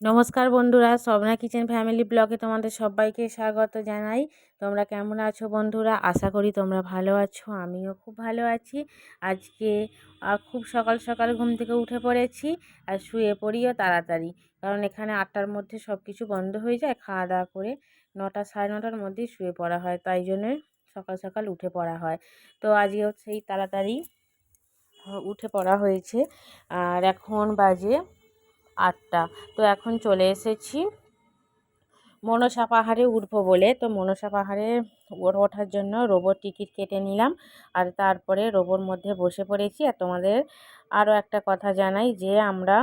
নমস্কার বন্ধুরা Swapna kitchen family ব্লগে তোমাদের সবাইকে স্বাগত জানাই। তোমরা কেমন আছো বন্ধুরা? আশা করি তোমরা ভালো আছো, আমিও খুব ভালো আছি। আজকে খুব সকাল সকাল ঘুম থেকে উঠে পড়েছি আর শুয়ে পড়িও তাড়াতাড়ি। কারণ এখানে আটটার মধ্যে সব কিছু বন্ধ হয়ে যায়, খাওয়া দাওয়া করে নটা, সাড়ে নটার মধ্যেই শুয়ে পড়া হয়, তাই জন্যে সকাল সকাল উঠে পড়া হয়। তো আজকেও সেই তাড়াতাড়ি উঠে পড়া হয়েছে। আর এখন বাজে আটটা। তো এখন চলে এসেছি। মনসা পাহাড়ে উঠবো বলে। তো মনসা পাহাড়ে ওঠার জন্য রোবট টিকিট কেটে নিলাম। আর তারপরে রোবোর মধ্যে বসে পড়েছি। আর তোমাদের আরও একটা কথা জানাই যে, আমরা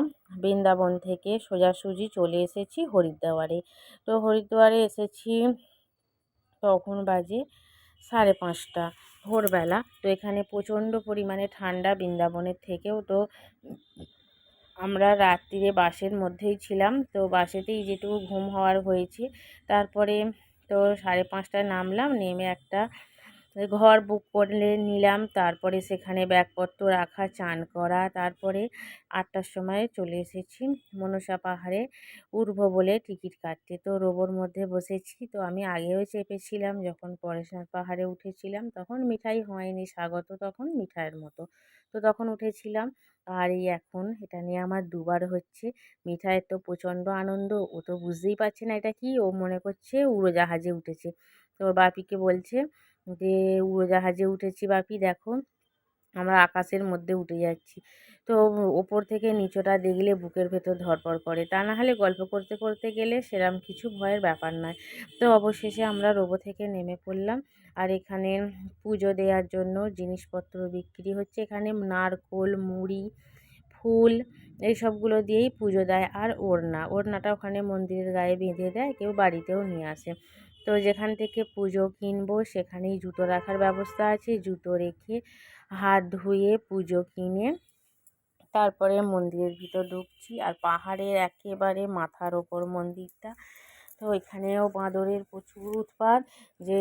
বৃন্দাবন থেকে সোজাসুজি চলে এসেছি হরিদ্বারে। তো হরিদ্বারে এসেছি তখন বাজে সাড়ে পাঁচটা ভোরবেলা। তো এখানে প্রচণ্ড পরিমাণে ঠান্ডা বৃন্দাবনের থেকেও তো আমরা রাত্রিরে বাসের মধ্যেই ছিলাম। তো বাসেতেই যেটুকু ঘুম হওয়ার হয়েছে, তারপরে তো সাড়ে পাঁচটায় নামলাম, নেমে একটা ঘর বুক করলে নিলাম। তারপরে সেখানে ব্যাগপত্র রাখা, চান করা। তারপরে আটটার সময় চলে এসেছি মনসা পাহাড়ে উঠবো বলে টিকিট কাটতে। তো রোবর মধ্যে বসেছি। তো আমি আগেও চেপেছিলাম, যখন পরেশনাথ পাহাড়ে উঠেছিলাম তখন মিঠাই হয়নি, স্বাগত তখন মিঠাইয়ের মতো। তো তখন উঠেছিলাম। আর এই এখন এটা নিয়ে আমার দুবার হচ্ছে। মিঠাইয়ের তো প্রচণ্ড আনন্দ, ও তো বুঝতেই পারছে না এটা কি। ও মনে করছে উড়োজাহাজে উঠেছে। তো বাপিকে বলছে যে উড়োজাহাজে উঠেছি বাপি, দেখো আমরা আকাশের মধ্যে উঠে যাচ্ছি। তো ওপর থেকে নিচটা দেখলে বুকের ভেতর ধরপড় করে। তা না হলে গল্প করতে করতে গেলে সেরম কিছু ভয়ের ব্যাপার নয়। তো অবশেষে আমরা রোবো থেকে নেমে পড়লাম আর এখানে পুজো দেওয়ার জন্য জিনিসপত্র বিক্রি হচ্ছে। এখানে নারকোল, মুড়ি, ফুল এই সবগুলো দিয়েই পুজো দেয় আর ওড়না। ওড়নাটা ওখানে মন্দিরের গায়ে বেঁধে দেয়, কেউ বাড়িতেও নিয়ে আসে। তো যেখান থেকে পুজো কিনবো সেখানেই জুতো রাখার ব্যবস্থা আছে, জুতো রেখে হাত ধুয়ে পুজো কিনে তারপরে মন্দিরের ভিতর ঢুকছি আর পাহাড়ের একেবারে মাথার ওপর মন্দিরটা। তো এখানেও বাঁদরের প্রচুর উৎপাত, যে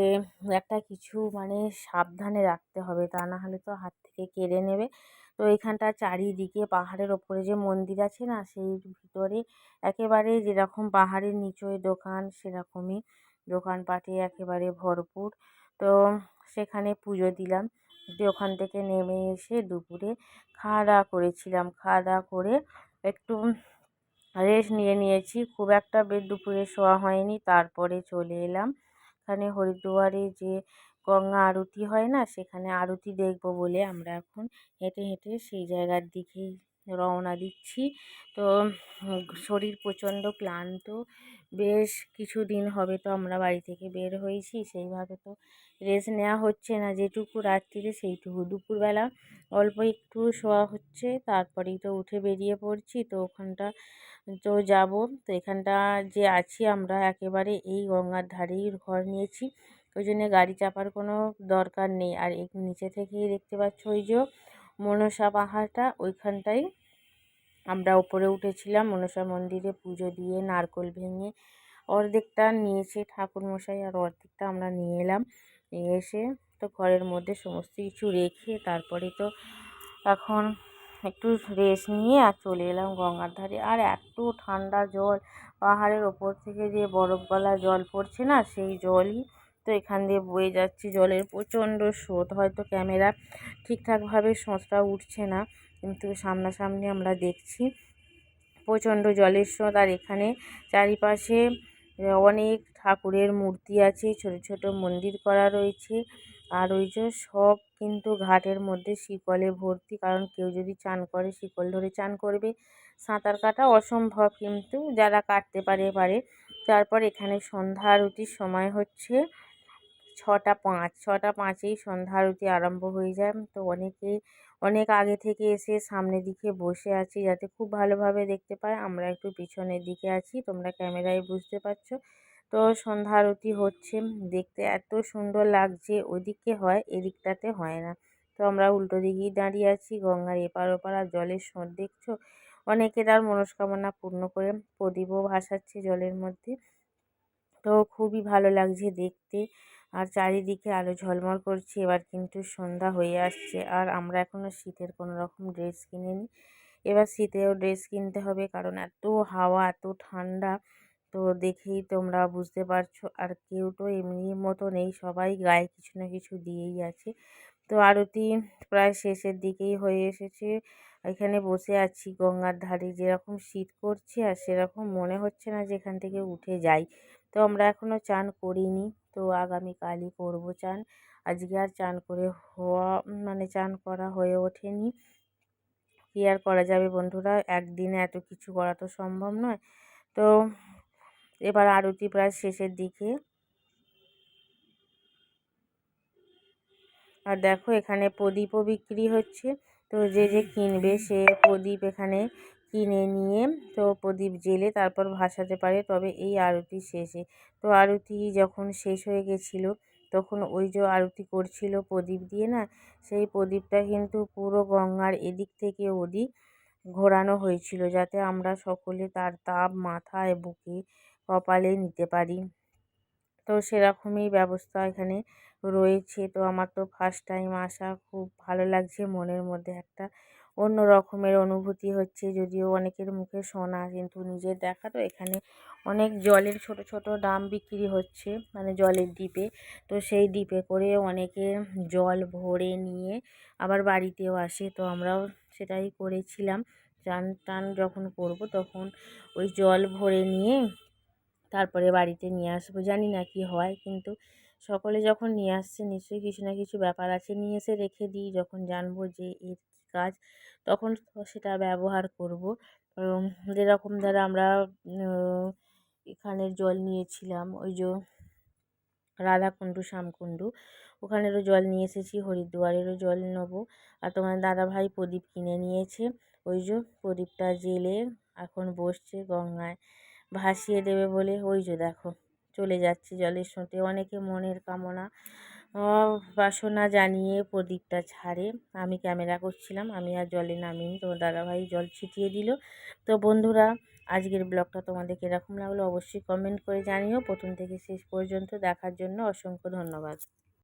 একটা কিছু মানে সাবধানে রাখতে হবে, তা না হলে তো হাত থেকে কেড়ে নেবে। তো এখানটা চারিদিকে পাহাড়ের ওপরে যে মন্দির আছে না, সেই ভিতরে একেবারে যেরকম পাহাড়ের নিচয়ে দোকান, সেরকমই দোকানপাটে একেবারে ভরপুর। তো সেখানে পুজো দিলাম। দিয়ে ওখান থেকে নেমে এসে দুপুরে খাওয়া দাওয়া করেছিলাম। খাওয়া দাওয়া করে একটু রেস্ট নিয়ে নিয়েছি। খুব একটা দুপুরে শোয়া হয়নি। তারপরে চলে এলাম। এখানে হরিদ্বারে যে গঙ্গা আরতি হয় না? সেখানে আরতি দেখব বলে আমরা এখন হেঁটে হেঁটে সেই জায়গার দিকেই রওনা দিচ্ছি। তো শরীর প্রচণ্ড ক্লান্ত। বেশ কিছু দিন হবে তো আমরা বাড়ি থেকে বের হয়েছি। সেইভাবে তো রেস্ট নেওয়া হচ্ছে না। যেটুকু রাত্রিরে সেইটুকু। দুপুরবেলা অল্প একটু শোয়া হচ্ছে। তারপরেই তো উঠে বেরিয়ে পড়ছি। তো ওখানটা তো যাব। তো এখানটা যে আছি আমরা একেবারে এই গঙ্গার ধারেই ঘর নিয়েছি। ওই জন্যে গাড়ি চাপার কোনো দরকার নেই। আর এই নিচে থেকেই দেখতে পাচ্ছ ওই যে মনসা পাহাড়টা, ওইখানটাই আমরা ওপরে উঠেছিলাম। মনসা মন্দিরে পুজো দিয়ে নারকোল ভেঙে অর্ধেকটা নিয়েছে ঠাকুরমশাই আর অর্ধেকটা আমরা নিয়ে এলাম। নিয়ে এসে তো ঘরের মধ্যে সমস্ত কিছু রেখে তারপরে তো এখন একটু রেস্ট নিয়ে আর চলে এলাম গঙ্গার ধারে। আর এত ঠান্ডা জল, পাহাড়ের ওপর থেকে যে বরফ গলা জল পড়ছে না, সেই জলই তো এখান দিয়ে বয়ে যাচ্ছে। জলের প্রচণ্ড স্রোত, হয়তো ক্যামেরা ঠিকঠাকভাবে স্রোতটা উঠছে না, কিন্তু সামনাসামনি আমরা দেখছি। প্রচণ্ড জলের স্রোত, আর এখানে চারিপাশে অনেক ঠাকুরের মূর্তি আছে, ছোট ছোট মন্দির করা রয়েছে, আর ওই যে সব কিন্তু ঘাটের মধ্যে শিকলে ভর্তি, কারণ কেউ যদি চান করে, শিকল ধরে চান করবে, সাঁতার কাটা অসম্ভব কিন্তু যারা কাটতে পারে পারে। তারপর এখানে সন্ধ্যা আরতির সময় হচ্ছে। ছটা পাঁচ, ছটা পাঁচেই সন্ধ্যা আরতি আরম্ভ হয়ে যায়। তো অনেকেই অনেক আগে থেকে এসে সামনের দিকে বসে আছি যাতে খুব ভালোভাবে দেখতে পায়। আমরা একটু পিছনের দিকে আছি, তোমরা ক্যামেরায় বুঝতে পারছ। তো সন্ধ্যা আরতি হচ্ছে দেখতে এত সুন্দর লাগছে, ওদিকে হয়, এদিকটাতে হয় না। তো আমরা উল্টো দিকেই দাঁড়িয়ে আছি, গঙ্গার এপার ওপার, আর জলের স্রোত দেখছ? অনেকে তার মনস্কামনা পূর্ণ করে প্রদীপও ভাসাচ্ছে জলের মধ্যে। তো খুবই ভালো লাগছে দেখতে। আর চারিদিকে আলো ঝলমল করছে, এবার কিন্তু সন্ধ্যা হয়ে আসছে। আর আমরা এখনও শীতের কোনো রকম ড্রেস কিনিনি। এবার শীতেও ড্রেস কিনতে হবে, কারণ এত হাওয়া, এত ঠান্ডা। তো দেখেই তোমরা বুঝতে পারছ, আর কেউ তো এমনি মতো নেই, সবাই গায়ে কিছু না কিছু দিয়েই আছে। তো আরতি প্রায় শেষের দিকেই হয়ে এসেছে। এখানে বসে আছি, গঙ্গার ধারে। যেরকম শীত করছে আর সেরকম মনে হচ্ছে না যে এখান থেকে উঠে যাই। তো আমরা এখনও চান করিনি, তো আগামীকালই করব চান। আজকে আর চান করে হওয়া মানে চান করা হয়ে ওঠেনি। কী আর করা যাবে বন্ধুরা? একদিনে এত কিছু করা তো সম্ভব নয়। তো এবার আরতি প্রায় শেষের দিকে। আর দেখো এখানে প্রদীপও বিক্রি হচ্ছে। তো যে যে কিনবে সে প্রদীপ এখানে কিনে নিয়ে তো প্রদীপ জেলে তারপর ভাসাতে পারে। তবে এই আরতি শেষে। তো আরতি যখন শেষ হয়ে গেছিল, তখন ওই যে আরতি করছিল প্রদীপ দিয়ে না, সেই প্রদীপটা কিন্তু পুরো গঙ্গার এদিক থেকে ওদিক ঘোরানো হয়েছিল, যাতে আমরা সকলে তার তাপ মাথায়, বুকে, কপালে নিতে পারি। তো সেরকমই ব্যবস্থা এখানে রয়েছে। তো আমার তো ফার্স্ট টাইম আসা খুব ভালো লাগছে মনের মধ্যে একটা অন্য রকমের অনুভূতি হচ্ছে। যদিও অনেকের মুখে শোনা কিন্তু নিজের দেখা তো এখানে অনেক জলের ছোট ছোট ডাম বিক্রি হচ্ছে মানে জলের ডিপে তো সেই ডিপে করে অনেকে জল ভরে নিয়ে আবার বাড়িতেও আসে। তো আমরাও সেটাই করেছিলাম। চান টান যখন করব তখন ওই জল ভরে নিয়ে তারপরে বাড়িতে নিয়ে আসব। জানি না কি হয়, কিন্তু সকলে যখন নিয়ে আসছে, নিশ্চয়ই কিছু না কিছু ব্যাপার আছে, নিয়ে এসে রেখে দিই যখন জানব যে এর কাজ, তখন সেটা ব্যবহার করব। যেরকম ধরো আমরা এখানের জল নিয়েছিলাম, ওই যে রাধাকুণ্ডু, শ্যামকুণ্ডু, ওখানেরও জল নিয়ে এসেছি, হরিদ্বারেরও জল নেব। আর তোমার দাদাভাই প্রদীপ কিনে নিয়েছে, ওই যে প্রদীপটা জেলে এখন বসছে গঙ্গায়, ভাসিয়ে দেবে বলে, ওই যে দেখো। চলে যাচ্ছি জলের স্রোতে। অনেকে মনের কামনা বাসনা জানিয়ে প্রদীপটা ছাড়ে। আমি ক্যামেরা করছিলাম, আমি আর জলে নামিনি। তোমার দাদাভাই জল ছিটিয়ে দিল। তো বন্ধুরা, আজকের ব্লগটা তোমাদের কীরকম লাগল অবশ্যই কমেন্ট করে জানিও। প্রথম থেকে শেষ পর্যন্ত দেখার জন্য অসংখ্য ধন্যবাদ।